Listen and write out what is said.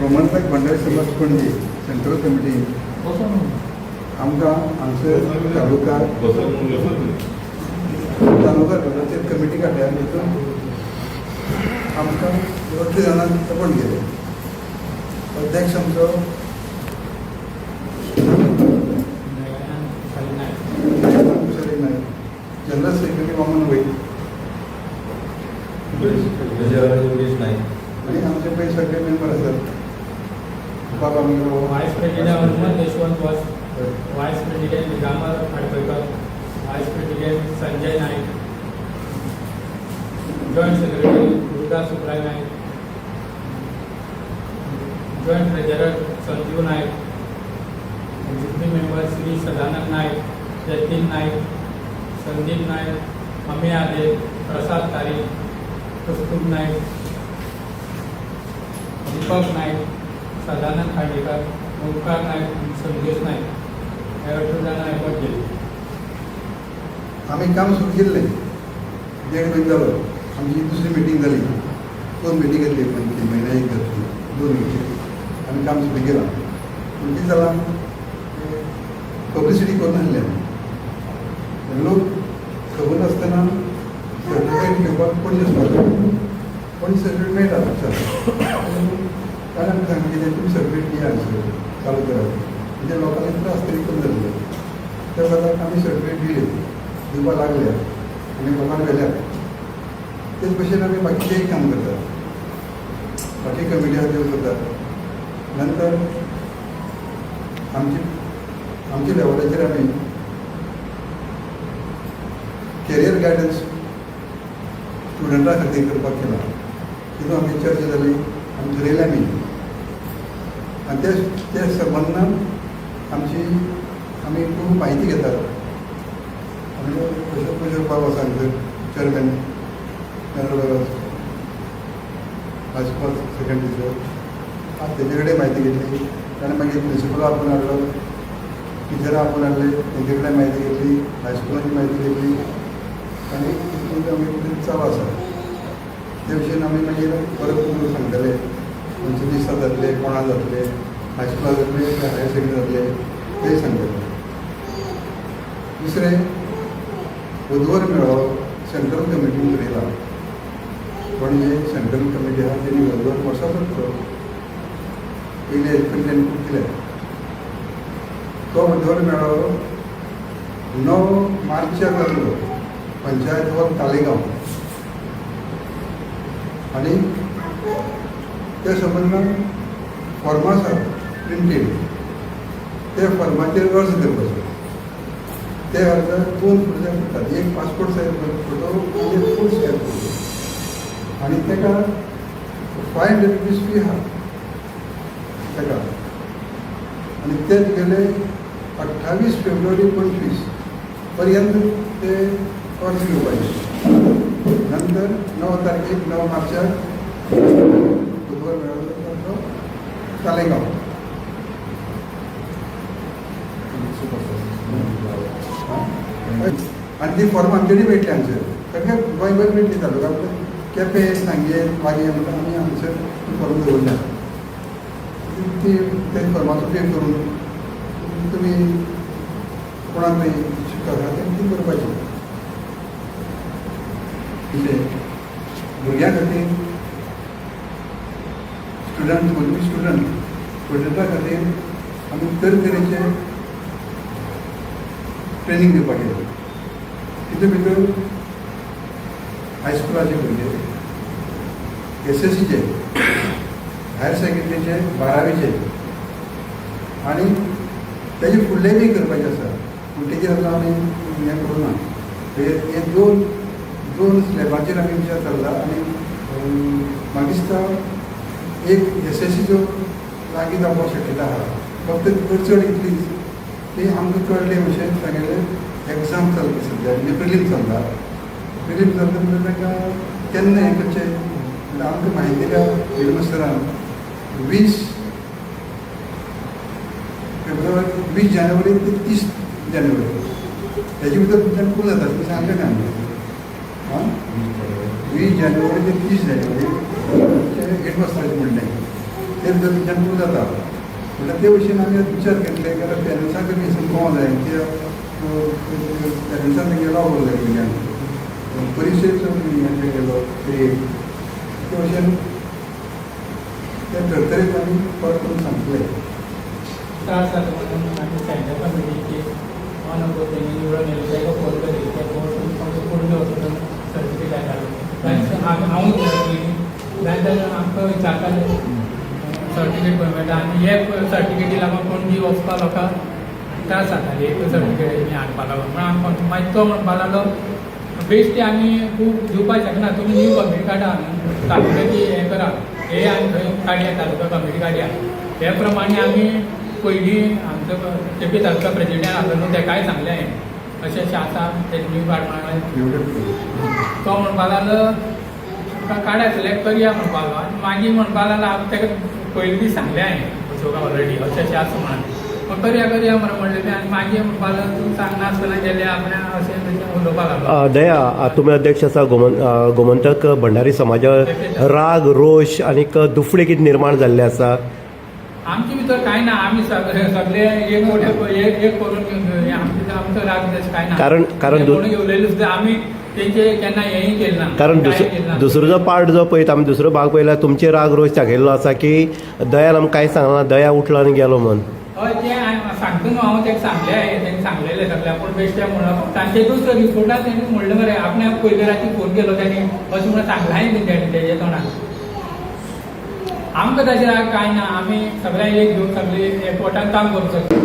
गोमंतक भंडारी समाज पणजे central committee आमकां हांगसर तालुका तालुका लेवलाचेर कमिटी काडल्या तितून आमकां दोन जाणांक तपण केले अध्यक्ष आमचो जनरल सेक्रेटरी वामन वैद आनी आमचे पळय सगळे मेंबर आसात बाबा आमगेलो वाइस प्रेसिडेंट हनुमंत यशवंत वस वाइस प्रेसिडेंट निजामर खाडपयकर vice president Sanjay Naik joint secretary Durga Subray Naik joint treasurer Sanjeev Naik executive member Shri Sadanand Naik Jatin Naik Sandeep Naik अमे आदे प्रसाद तारी कस्तूर नाईक दीपक नाईक सदानंद खांडेकर ओंकार नाईक संदेश नाईक हे अठरा जाणां आमी काम सुरू केल्लें. देड महिन्यावर जालो आमची दुसरी मिटींग जाली दोन मिटींग घेतली तीन महिना एक घेतली दोन मिटींग आमी काम सुरू केलां. पूण कितें जालां पब्लिसिटी करून आसलें लोक खबर नासतना सर्टिफिकेट घेवपाक पणजे वचपाक कोणी सर्टिफिकेट मेळटा कारण आमी सांगलें कितें तुमी सर्टिफिकेट दिया सर चालू करा. म्हणजे लोकांना त्रास तरी पण जाल्ले त्या खातीर आमी सर्टिफिकेट दिले दिवपाक लागल्या आनी लोकांक गेल्या. तेच भशेन आमी बाकीचेय काम करतात. बाकी कमिटी देऊ करतात. नंतर आमची आमच्या लेवलाचेर आमी कॅरियर गायडन्स स्टुडंटा खातीर करपाक केला तितून आमची चर्चा जाली आमी थरयलें आमी आनी ते त्या संबंदान आमची आमी खूब म्हायती घेतात. आमी कशें कशें बाबा सांगता चेअरमॅन भाजपा हायस्कूल सेकंड आज तेजे कडेन म्हायती घेतली. ताणें मागीर प्रिन्सिपल आपण हाडलो टिचरां आपण हाडले तेंचे कडेन म्हायती घेतली. हायस्कुलाची म्हायती घेतली. आनी तितून आम्ही चालू आसा ते भशेन आमी मागीर परत करून सांगतले. खंयचे दिसा जातले कोणा जातले हायस्कुला जातले काय हायर सेकंडरी जातले ते सांगतले. दुसरें बुधवार मेळो सेंट्रल कमिटीन थरयला पणजे सेंट्रल कमिटी आहा तेणी बुधवार वर्सां करतो पयले एजून तेणी केले तो बुधवार मेळो णव मार्चाक जातलो पंचायत वर तालेगांव. आणि त्या संबंदान फॉर्मां आसा प्रिंटेड त्या फॉर्माचेर अर्ज करपाचो ते अर्ज दोन फोटो पडटात एक पासपोर्ट सायज फोटो एक फूल सायज फोटो आनी ताका फाय हंड्रेड रुपीज फी आहा ताका आनी ते तुगेले अठ्ठावीस फेब्रुवारी पंचवीसपर्यंत ते अर्ज घेवपाचे नंतर णव तारखेक णव मार्चच्या बुधवार मेळो तो तालेगांव. आनी ती फॉर्म आमचे कडेन मेळटली हांगसर सगळ्या गोंयभर चालू का केपें सांगे मागे म्हणून आमी आमचं फॉर्म दवरल्या ती ते फॉर्माचं पे करून तुमी कोणाक खंय शिकता तें ती करपाची कितें भुरग्यां खातीर स्टुडंट भुरगीं स्टुडंट स्टुडंटा खातीर आमी तरेतरेचे ट्रेनींग दिवपाक गेले तितून भितर हायस्कुलाचे भुरगे एस एस सीचे हायर सेकेंडरीचे बारावेचे आनी तेजे फुडलें बी करपाचे आसा. पूण तेजेर आतां आमी हें करूं ना हे दोन दोन स्लॅबाचेर आमी विचार चल्ला आनी म्हाका दिसता एक एस एस सीचो लागीं जावपाक शक्यता आहा. फक्त अडचण इतलीच ती आमकां कळले अशें सांगलें एग्जाम चलता सद्या म्हणजे प्रिलीम चलता प्रिलीम चलता म्हणजे ताका केन्ना हें करचें आमकां म्हायती दिल्या हेडमास्टरान वीस फेब्रुवारी वीस जानेवारी ते तीस जानेवारी. तेजे भितर तुमच्यान खूब जाता तें सांगलें न्ही? आमकां वीस जानेवारी ते तीस जानेवारी हेडमास्टराचें म्हणलें. ते जर तुमच्यान जाता. म्हणल्यार ते भशेन आमी विचार केल्ले की आतां पेरंट्सांक कमी अशें जाय ते पेरंट्सांक तेंगे लावूंक जाय भुरग्यांक परिक्षेक गेलो. ते भशेन ते धर्तरेक आमी परत करून सांगतले त्रास जाता म्हणून आम्ही सेंटर कमिटीची ऑन निवडून तेका फोन केली ते फोन पूर्ण वचून सर्टिफिकेट हाडून हांव जाय आमकां विचारताले सर्टिफिकेट खंय मेळटा आनी हे सर्टिफिकेटी लागून पणजी वचपा लोकांक त्रास जाताले एक सर्टिफिकेट हाडपा लागून पण आमकां मागीर तो म्हणपा लागलो बेश्टी आमी खूब दिवपाक शकना तुमी न्यू कमिटी काडा तालुक्याची हें करा. हे आनी थंय काडया तालुका कमिटी काडया हे प्रमाणे आमी पयलीं आमचो केपी तालुका प्रेसिडेंट आसलो न्हू तेकाय सांगलें हांवें अशें अशें आसा ते न्यू काडपाक एवढेच तो म्हणपा लागलो तुका काड्या सिलेक्ट करया म्हणपा लागलो आनी मागीर म्हणपा लागलो हांव तेका पयलीं दीस सांगलें हांवें अशोका ऑलरेडी अशें अशें आसा म्हणून मग करया करया म्हणून म्हणलें तें. आनी मागीर म्हणपा लागलो तूं सांगनासतना गेले आपणें अशें तशें उलोवपा लागलो. दया अ, तुम्ही अध्यक्ष आसा गोमन गोमंतक भंडारी समाजावर राग रोश आनीक दुफळे कितें निर्माण जाल्ले आसा आमचे भितर कांय ना आमी सगळे सगळे एक मोठे एक एक करून आमचे आमचो राग कांय ना. कारण- कारण कोणी घेवलेले सुद्दां आमी तेंचे केन्ना हेंय केलें ना. कारण दुसरो. दुसरो जो पार्ट जो पळयता आमी दुसरो भाग पळयला तुमचे राग रोश दाखयल्लो आसा की दयान आमकां कांय सांगना दया उठलो आनी गेलो म्हण. हय तें सांगता न्हू हांव तेका सांगलें तेंका सांगलेलें सगळ्या पूण बेश्टें म्हणून. तांचेरूच रिपोर्टार तेणी म्हणलें मरे पयले राती फोन केलो तेणी अशें म्हणून सांगलें हांवें तेंच्या तेजे आमकां तशें राग कांय ना आमी सगळ्यांक एक घेवन सगळे एकवटान काम करूं शकता